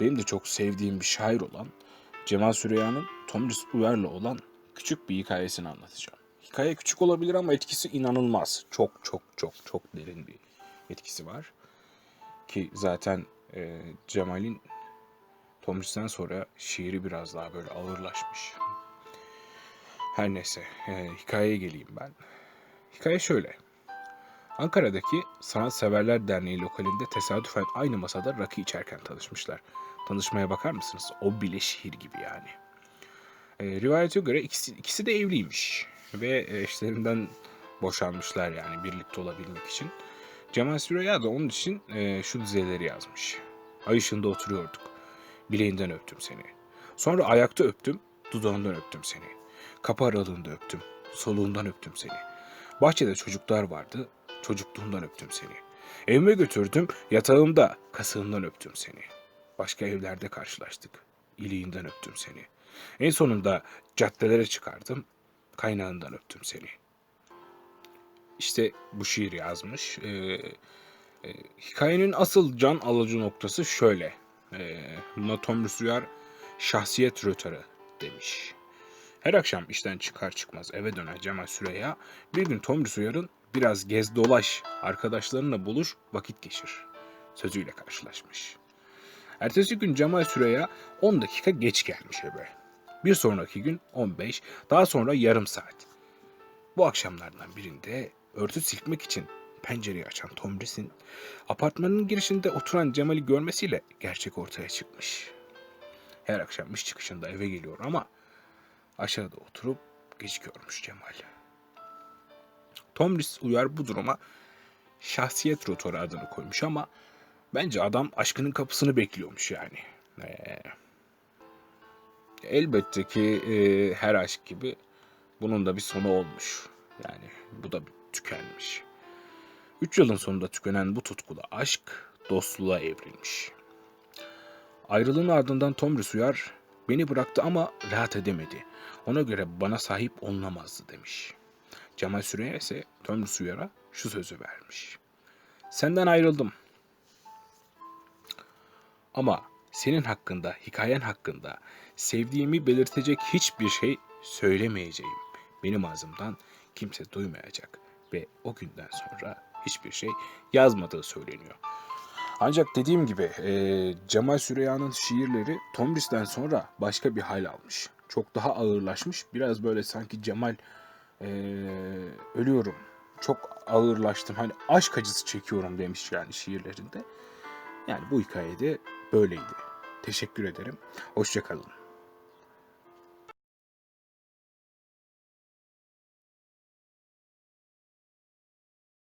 benim de çok sevdiğim bir şair olan Cemal Süreyya'nın Tomris Uyar'la olan küçük bir hikayesini anlatacağım. Hikaye küçük olabilir ama etkisi inanılmaz. Çok çok çok çok derin bir etkisi var. Ki zaten e, Cemal'in Tomris'ten sonra şiiri biraz daha böyle ağırlaşmış. Her neyse e, hikayeye geleyim ben. Hikaye şöyle. Ankara'daki Sanatseverler Derneği lokalinde tesadüfen aynı masada rakı içerken tanışmışlar. Tanışmaya bakar mısınız? O bile şiir gibi yani. E, rivayete göre ikisi, ikisi de evliymiş. Ve eşlerinden boşanmışlar yani birlikte olabilmek için. Cemal Süreyya da onun için e, şu dizeleri yazmış. Ay ışığında oturuyorduk. Bileğinden öptüm seni. Sonra ayakta öptüm, dudağından öptüm seni. Kapı aralığında öptüm, soluğundan öptüm seni. Bahçede çocuklar vardı, çocukluğundan öptüm seni. Evime götürdüm, yatağımda kasığımdan öptüm seni. Başka evlerde karşılaştık, iliğinden öptüm seni. En sonunda caddelere çıkardım, kaynağından öptüm seni. İşte bu şiir yazmış. Ee, e, hikayenin asıl can alıcı noktası şöyle. Ee, buna Tomris Uyar şahsiyet rötarı demiş. Her akşam işten çıkar çıkmaz eve dönen Cemal Süreyya bir gün Tomris Uyar'ın biraz gez dolaş arkadaşlarınla bulur vakit geçir sözüyle karşılaşmış. Ertesi gün Cemal Süreyya 10 dakika geç gelmiş eve. Bir sonraki gün 15, daha sonra yarım saat. Bu akşamlardan birinde örtü silkmek için pencereyi açan Tomris'in apartmanın girişinde oturan Cemal'i görmesiyle gerçek ortaya çıkmış. Her akşam iş çıkışında eve geliyor ama aşağıda oturup gecikiyormuş Cemal. Tomris uyar bu duruma şahsiyet rotoru adını koymuş ama bence adam aşkının kapısını bekliyormuş yani. Ee, elbette ki e, her aşk gibi bunun da bir sonu olmuş. Yani bu da tükenmiş. Üç yılın sonunda tükenen bu tutkulu aşk dostluğa evrilmiş. Ayrılığın ardından Tomris Uyar beni bıraktı ama rahat edemedi. Ona göre bana sahip olunamazdı demiş. Cemal Süreyya ise Tomris Uyar'a şu sözü vermiş. Senden ayrıldım. Ama senin hakkında, hikayen hakkında sevdiğimi belirtecek hiçbir şey söylemeyeceğim. Benim ağzımdan kimse duymayacak ve o günden sonra hiçbir şey yazmadığı söyleniyor. Ancak dediğim gibi e, Cemal Süreyya'nın şiirleri Tomris'ten sonra başka bir hal almış. Çok daha ağırlaşmış. Biraz böyle sanki Cemal e, ölüyorum. Çok ağırlaştım. Hani aşk acısı çekiyorum demiş yani şiirlerinde. Yani bu hikayede böyleydi. Teşekkür ederim. Hoşçakalın.